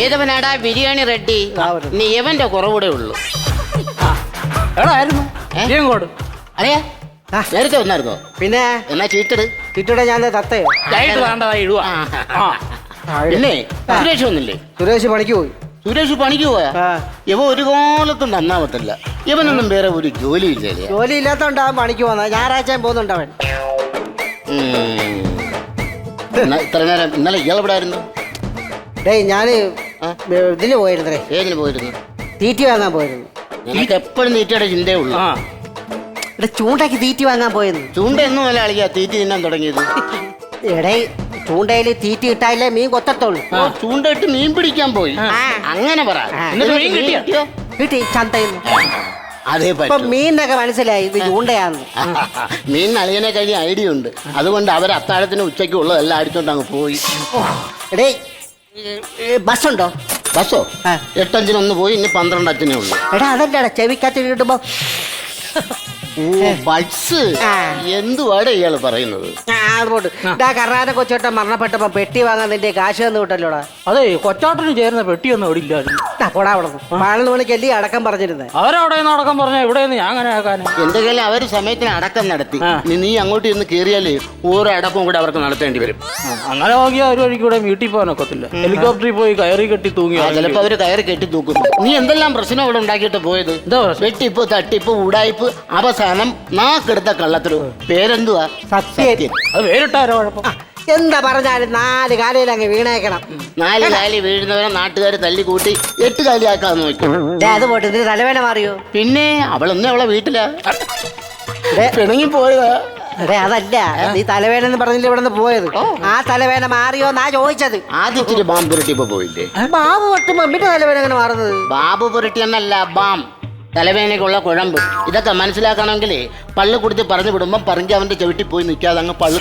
ഏതവനാടാ biryani ready. നീ എവന്റെ കുറവൂടെ ഉള്ളു. ഏ? അറിയാ ആ. നേരത്തെ വന്നായിരുന്നോ? പിന്നെ? എന്നാ ചീട്ടിട് ചുറ്റൂടെ ഞാൻ തത്തയോ? ലൈറ്റ് വേണ്ടതായി ഇടുക. ആ. ആ. പിന്നെ സുരേഷ് വന്നില്ലേ? സുരേഷ് പണിക്ക് പോയി. സുരേഷ് പണിക്ക് പോയാ? ആ. ഇവ ഒരു കാലത്തും നന്നാവത്തില്ല. ഇവനൊന്നും വേറെ ഒരു ജോലി ഇല്ലേ ജോലി ഇല്ലാത്തോണ്ടാ അവൻ പണിക്ക് പോന്ന. ഞായറാഴ്ച പോകുന്നുണ്ട് അവൻ. ഇത്ര നേരം ഇന്നലെ ഇയാൾ ഇവിടെ ആയിരുന്നു? ഡേയ് ഞാൻ ആ? ഇതിന് പോയിരുന്നേ. ഏതിന് പോയിരുന്നു? തീറ്റി വാങ്ങാൻ പോയിരുന്നു. നിനക്ക് എപ്പോഴും തീറ്റയുടെ ചിന്തയേ ഉള്ളൂ. ആ. ഇവിടെ ചൂണ്ടയ്ക്ക് തീറ്റി വാങ്ങാൻ പോയിരുന്നു. ചൂണ്ട എന്നും അല്ല അളിയാ തീറ്റി തിന്നാൻ തുടങ്ങിയത്. എടേ ചൂണ്ടയിൽ തീറ്റി ഇട്ടാലേ മീൻ കൊത്തത്തുള്ളൂ. ചൂണ്ട ചൂണ്ടയിട്ട് മീൻ പിടിക്കാൻ പോയി. അങ്ങനെ പറ. ആ. എന്നിട്ട് മീൻ കിട്ടിയോ? കിട്ടി. ചന്തയിൽ അതേ ഇപ്പൊ പറ്റും മീനിനൊക്കെ മനസ്സിലായി ഇത് ചൂണ്ടയാന്ന്. മീൻ അളിയനെ കഴിഞ്ഞ ഐഡിയ ഉണ്ട്. അതുകൊണ്ട് അവർ അത്താഴത്തിന് ഉച്ചയ്ക്ക് ഉള്ളതെല്ലാം അടിച്ചോണ്ട് അങ്ങ് പോയി. എടേ ബസ് ഉണ്ടോ ബസ്സോ. എട്ടഞ്ചിനൊന്ന് പോയി ഇനി പന്ത്രണ്ട് അച്ഛനേ ഉള്ളൂ. എടാ അതല്ലടാ ചെവിക്കത്ത് കിട്ടുമ്പോ ആ. എന്തുവാടെ ഇയാൾ പറയുന്നത്? ആ അതുകൊണ്ട് ഇതാ കർണാടക കൊച്ചോട്ടൻ മരണപ്പെട്ടപ്പോ പെട്ടി വാങ്ങാൻ നിന്റെ കാശ് തന്നു വിട്ടല്ലോടാ? അതെ കൊച്ചോട്ടന് ചേരുന്ന പെട്ടിയൊന്നും അവിടെ ഇല്ലായിരുന്നു പോടാ അവിടെ. അല്ലേ അടക്കം പറഞ്ഞിരുന്നേ? അവരവിടെ നിന്ന് അടക്കം പറഞ്ഞ എവിടെയെന്ന് ഞാൻ അങ്ങനെ എന്റെ കയ്യിൽ അവർ സമയത്തിന് അടക്കം നടത്തി. നീ അങ്ങോട്ട് ഇന്ന് കയറിയാലേ ഓരോ അടക്കവും കൂടെ അവർക്ക് നടത്തേണ്ടി വരും. അങ്ങനെ നോക്കിയാൽ ഒരു വഴിക്ക് ഇവിടെ വീട്ടിൽ പോകാനൊക്കത്തില്ല ഹെലികോപ്റ്ററിൽ പോയി കയറി കെട്ടി തൂങ്ങി ചിലപ്പോ അവർ കയറി കെട്ടി തൂക്കും. നീ എന്തെല്ലാം പ്രശ്നം ഇവിടെ ഉണ്ടാക്കിയിട്ട് പോയത്? വെട്ടിപ്പ് തട്ടിപ്പ് ഉടായിപ്പ് അവസാനം നാക്കെടുത്ത കള്ളത്തിൽ പേരെന്തുവാ? സത്യം. അത് വേറിട്ടാരോ കുഴപ്പം? എന്താ പറഞ്ഞാലും നാല് കാലയിൽ അങ്ങ് വീണേക്കണം. നാല് കാലി വീഴുന്നവരെ നാട്ടുകാർ തല്ലിക്കൂട്ടി എട്ട് കാലി ആക്കാൻ നോക്കും. ദേ, അത് പോട്ട് ഇതിന് തലവേന മാറിയോ? പിന്നെ അവളൊന്നും അവളെ വീട്ടിലാ. പിണങ്ങി പോയതാ. എടേ, അതല്ല. നീ തലവേന എന്ന് പറഞ്ഞില്ല ഇവിടെ നിന്ന് പോയത് ആ തലവേന മാറിയോ എന്നാ ചോദിച്ചത്? ആദ്യം ഇച്ചിരി ബാം പോയില്ലേ? ബാബു പൊട്ടുമ്പോ മമ്മിന്റെ തലവേന അങ്ങനെ മാറുന്നത്. ബാബു പുരട്ടി എന്നല്ല ബാം. തലവേനയ്ക്കുള്ള കുഴമ്പ്. ഇതൊക്കെ മനസ്സിലാക്കണമെങ്കിൽ പള്ളി കൊടുത്ത് പറഞ്ഞു വിടുമ്പോൾ പറഞ്ഞ് അവന്റെ ചവിട്ടി പോയി നിൽക്കാതെ അങ്ങ് പള്ളി